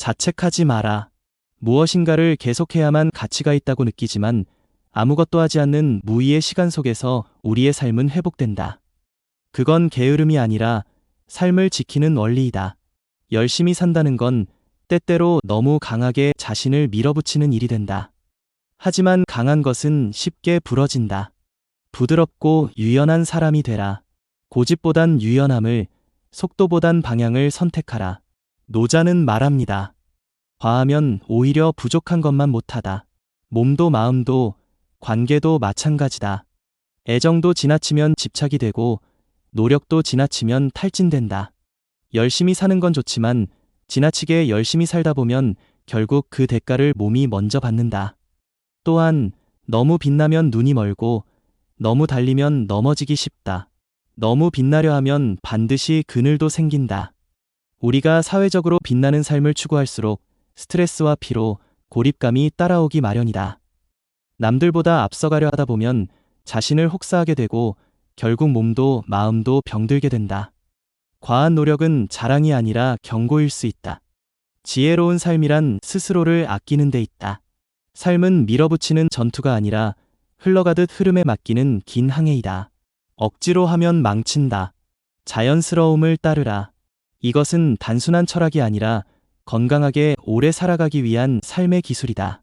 자책하지 마라. 무엇인가를 계속해야만 가치가 있다고 느끼지만 아무것도 하지 않는 무의의 시간 속에서 우리의 삶은 회복된다. 그건 게으름이 아니라 삶을 지키는 원리이다. 열심히 산다는 건 때때로 너무 강하게 자신을 밀어붙이는 일이 된다. 하지만 강한 것은 쉽게 부러진다. 부드럽고 유연한 사람이 되라. 고집보단 유연함을, 속도보단 방향을 선택하라. 노자는 말합니다. 과하면 오히려 부족한 것만 못하다. 몸도 마음도 관계도 마찬가지다. 애정도 지나치면 집착이 되고 노력도 지나치면 탈진된다. 열심히 사는 건 좋지만 지나치게 열심히 살다 보면 결국 그 대가를 몸이 먼저 받는다. 또한 너무 빛나면 눈이 멀고 너무 달리면 넘어지기 쉽다. 너무 빛나려 하면 반드시 그늘도 생긴다. 우리가 사회적으로 빛나는 삶을 추구할수록 스트레스와 피로, 고립감이 따라오기 마련이다. 남들보다 앞서가려 하다 보면 자신을 혹사하게 되고 결국 몸도 마음도 병들게 된다. 과한 노력은 자랑이 아니라 경고일 수 있다. 지혜로운 삶이란 스스로를 아끼는 데 있다. 삶은 밀어붙이는 전투가 아니라 흘러가듯 흐름에 맡기는 긴 항해이다. 억지로 하면 망친다. 자연스러움을 따르라. 이것은 단순한 철학이 아니라 건강하게 오래 살아가기 위한 삶의 기술이다.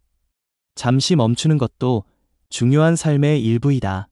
잠시 멈추는 것도 중요한 삶의 일부이다.